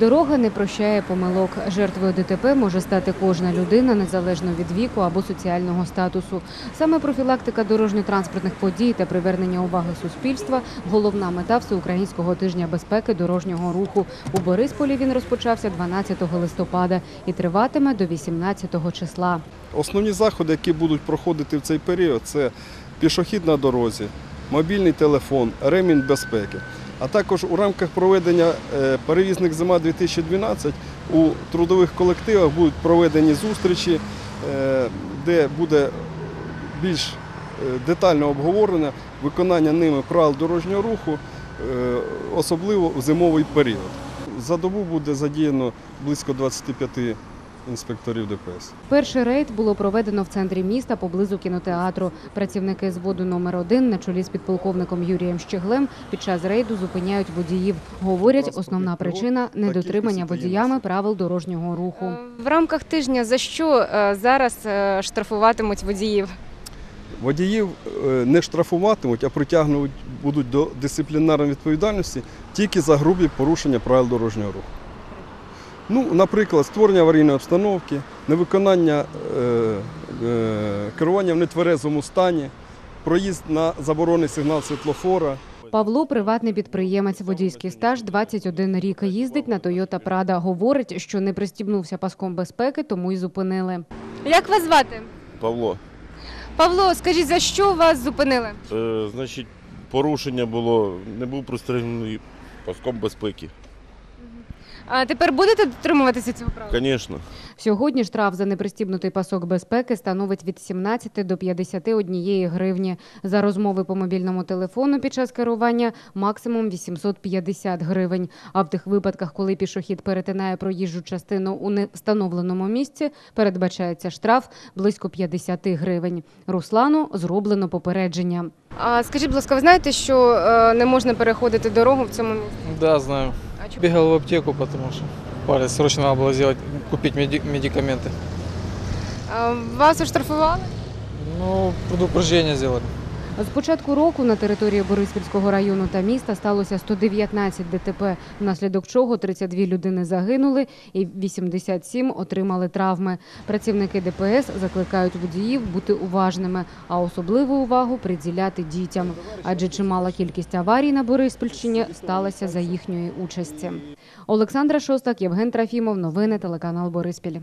Дорога не прощає помилок. Жертвою ДТП може стати кожна людина, незалежно від віку або соціального статусу. Саме профілактика дорожньо-транспортних подій та привернення уваги суспільства головна мета всеукраїнського тижня безпеки дорожнього руху. У Борисполі він розпочався 12 листопада і триватиме до 18 числа. Основні заходи, які будуть проходити в цей період, це пішохід на дорозі, мобільний телефон, ремінь безпеки. А також у рамках проведення е, перевізник зима 2012 у трудових колективах будуть проведені зустрічі, е, де буде більш е, детально обговорено виконання ними правил дорожнього руху, особливо в зимовий період. За добу буде задіяно близько 25 інспекторів ДПС. Перший рейд було проведено в центрі міста поблизу кінотеатру. Працівники зводу номер 1 на чолі з підполковником Юрієм Щеглем під час рейду зупиняють водіїв. Говорять, основна причина недотримання водіями правил дорожнього руху. Е, В рамках тижня за що е, зараз е, штрафуватимуть водіїв? Водіїв не штрафуватимуть, а притягнуть будуть до дисциплінарної відповідальності тільки за грубі порушення правил дорожнього руху. Ну, наприклад, створення аварійної обстановки, невиконання е, е, керування в нетверезому стані, проїзд на заборонений сигнал світлофора. Павло приватний підприємець. Водійський стаж 21 рік. Їздить на Toyota Prado. Говорить, що не пристібнувся паском безпеки, тому й зупинили. Як вас звати? Павло, Павло, скажіть, за що вас зупинили? е, значить, порушення було, не був пристрігнений паском безпеки. А тепер будете дотримуватися цього правила? Звісно. Сьогодні штраф за непристібнутий пасок безпеки становить від 17 до 51 гривні. За розмови по мобільному телефону під час керування максимум 850 гривень. А в тих випадках, коли пішохід перетинає проїжджу частину у невстановленому місці, передбачається штраф близько 50 гривень. Руслану зроблено попередження. А скажіть, будь ласка, ви знаєте, що е, не можна переходити дорогу в цьому місці? Да, знаю. А? Бегал в аптеку, потому что паре срочно надо было сделать, купить меди- медикаменты. А, вас оштрафували? Ну, предупреждение сделали. З початку року на території Бориспільського району та міста сталося 119 ДТП, внаслідок чого 32 людини загинули і 87 отримали травми. Працівники ДПС закликають водіїв бути уважними, а особливу увагу приділяти дітям, адже чимала кількість аварій на Бориспільщині сталася за їхньої участі. Олександра Шостак, Євген Трофімов, новини телеканал Бориспіль.